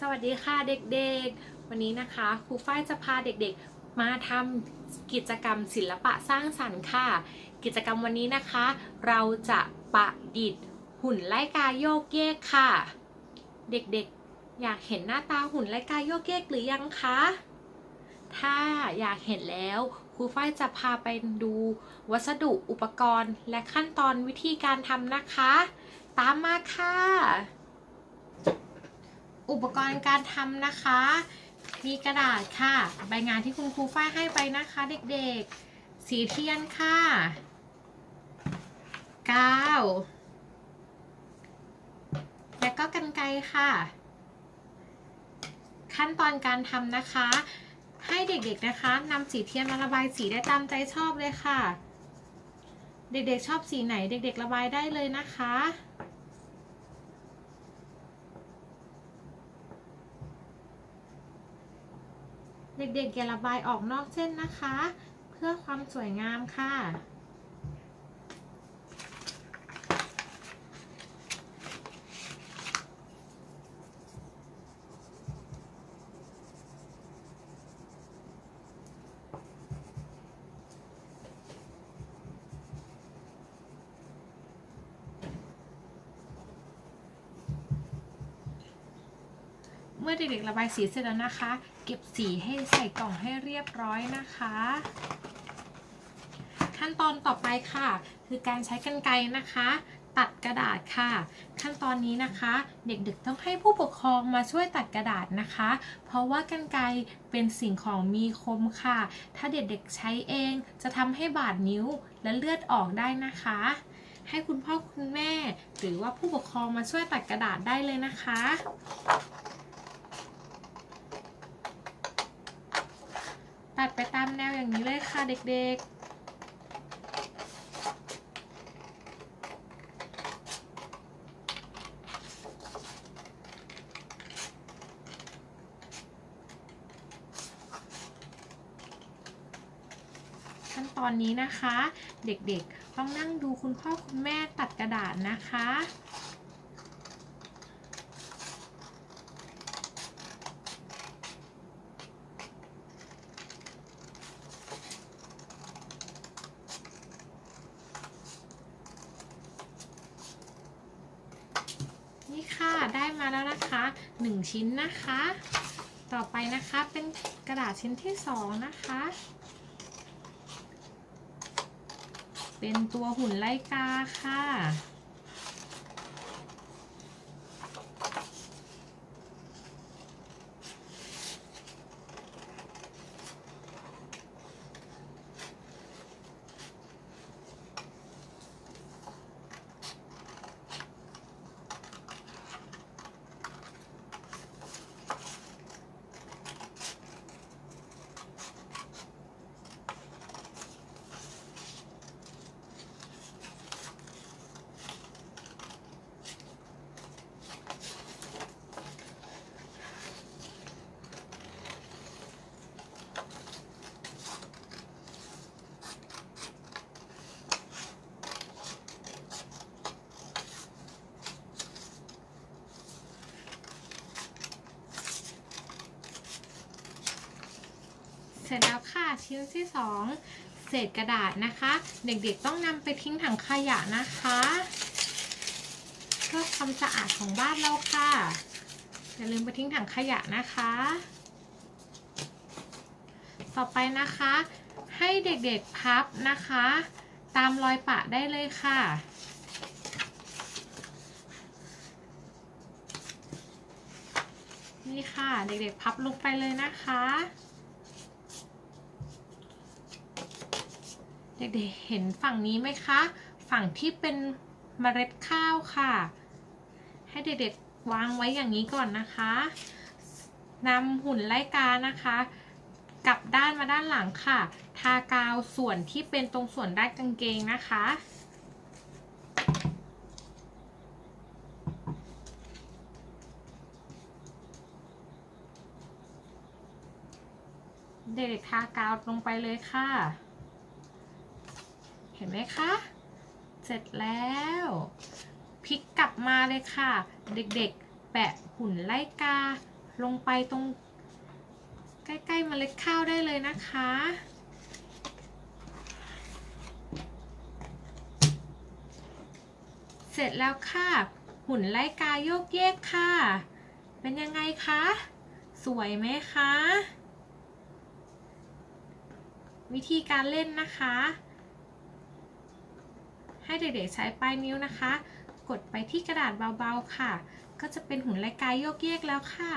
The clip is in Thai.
สวัสดีค่ะเด็กๆ วันนี้นะคะครูฝ้ายจะพาเด็กๆ มาทำกิจกรรมศิลปะสร้างสรรค์ค่ะ กิจกรรมวันนี้นะคะ เราจะประดิษฐ์หุ่นไล่กาโยกเยกค่ะ เด็กๆ อยากเห็นหน้าตาหุ่นไล่กาโยกเยกหรือยังคะ ถ้าอยากเห็นแล้วครูฝ้ายจะพาไปดูวัสดุอุปกรณ์ และขั้นตอนวิธีการทำนะคะ ตามมาค่ะ อุปกรณ์การทำนะคะ มีกระดาษค่ะ ใบงานที่คุณครูฝ้ายให้ไปนะคะเด็กๆ สีเทียนค่ะกาวและก็กันไกรค่ะ ขั้นตอนการทำนะคะ ให้เด็กๆนะคะนำสีเทียนมาระบายสีได้ตามใจชอบเลยค่ะ เด็กๆชอบสีไหนเด็กๆระบายได้เลยนะคะ เด็กๆอย่าระบายออกนอกเส้นนะคะ เพื่อความสวยงามค่ะ มื่อเด็กๆระบายสีเสร็จแล้วนะคะ เก็บสีให้ใส่กล่องให้เรียบร้อยนะคะ ขั้นตอนต่อไปค่ะ คือการใช้กรรไกรนะคะตัดกระดาษค่ะ ขั้นตอนนี้นะคะ เด็กๆต้องให้ผู้ปกครองมาช่วยตัดกระดาษนะคะ เพราะว่ากรรไกรเป็นสิ่งของมีคมค่ะ ถ้าเด็กๆใช้เองจะทำให้บาดนิ้วและเลือดออกได้นะคะ ให้คุณพ่อคุณแม่ หรือว่าผู้ปกครองมาช่วยตัดกระดาษได้เลยนะคะ ตัดไปตามแนวอย่างนี้เลยค่ะเด็กๆขั้นตอนนี้นะคะ เด็กๆ ต้องนั่งดูคุณพ่อคุณแม่ตัดกระดาษนะคะ ค่ะ ได้มาแล้วนะคะ 1 ชิ้นนะคะ ต่อไปนะคะเป็นกระดาษชิ้นที่ 2 นะคะ เป็นตัวหุ่นไลกาค่ะ เสร็จแล้วค่ะชิ้นที่สองเศษกระดาษนะคะ เด็กๆต้องนำไปทิ้งถังขยะนะคะเพื่อความสะอาดของบ้านเราค่ะอย่าลืมไปทิ้งถังขยะนะคะ ต่อไปนะคะ ให้เด็กๆพับนะคะ ตามรอยปะได้เลยค่ะนี่ค่ะ เด็กๆพับลงไปเลยนะคะ เด็กๆเห็นฝั่งนี้ไหมคะ ฝั่งที่เป็นเมล็ดข้าวค่ะ ให้เด็กๆวางไว้อย่างนี้ก่อนนะคะนำหุ่นไล่กานะคะกลับด้านมาด้านหลังค่ะ ทากาวส่วนที่เป็นตรงส่วนด้านกางเกงนะคะ เด็กๆทากาวลงไปเลยค่ะ เห็นไหมคะ เสร็จแล้วพลิกกลับมาเลยค่ะ เด็กๆ แปะหุ่นไล่กา ลงไปตรง ใกล้ๆเมล็ดข้าวได้เลยนะคะ เสร็จแล้วค่ะ หุ่นไล่กาโยกเยกค่ะ เป็นยังไงคะ สวยไหมคะ วิธีการเล่นนะคะ ให้เด็กๆใช้ปลายนิ้วนะคะ กดไปที่กระดาษเบาๆค่ะ ก็จะเป็นหุ่นไลกายโยกเยกแล้วค่ะ